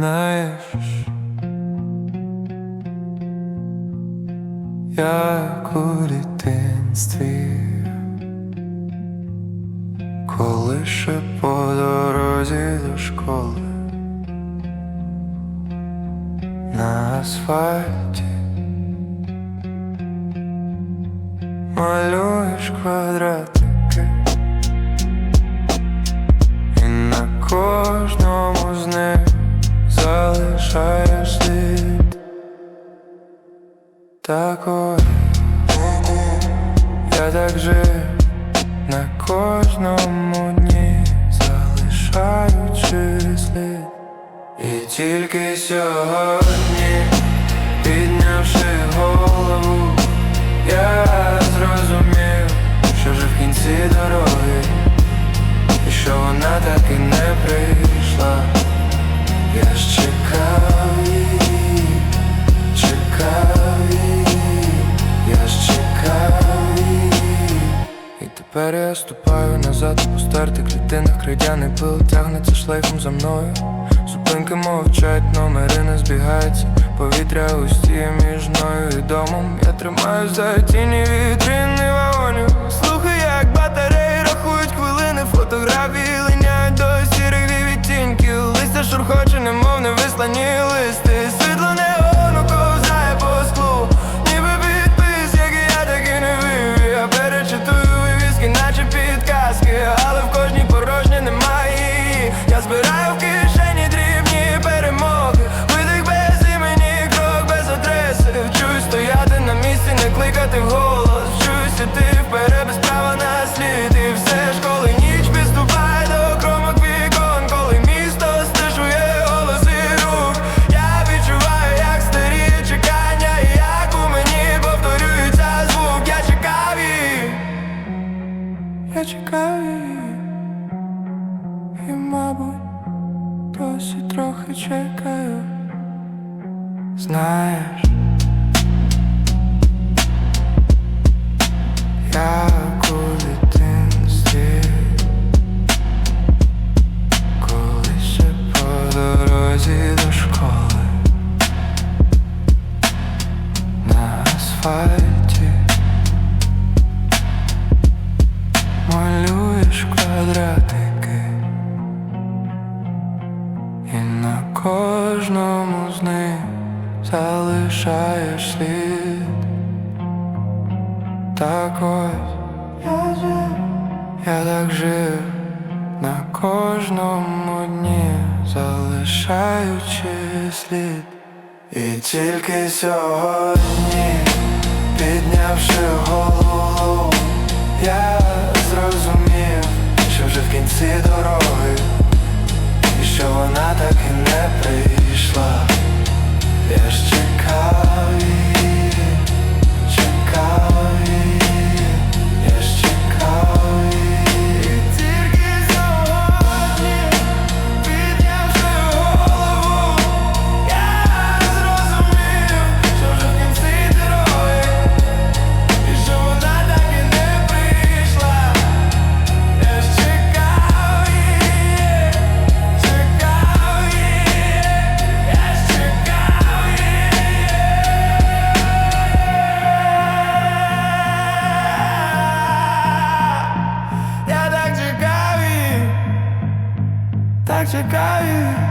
Знаєш, як у дитинстві, коли ще по дорозі до школи на асфальті малюєш квадратики, і на кожному з них залишаєш слід такої. Я так жив на кожному дні, залишаючи слід. І тільки сьогодні, піднявши голову, я зрозумів, що вже в кінці дороги, і що вона так і не прийшла. Я ж тепер я ступаю назад по стертих клітинах Крейдяний пил тягнеться шлейфом за мною. Зупинки мовчать, номери не збігаються Повітря густіє між мною і домом. Я тримаю за тіні вітрини Я І мабуть досі трохи чекаю. Знаєш дитинстві Коли ще по дорозі до школи На асфальті на кожному з них залишаєш слід Так ось я жив, я так жив на кожному дні, залишаючи слід. І тільки сьогодні, піднявши голову, я зрозумів, що вже в кінці дороги, te cair.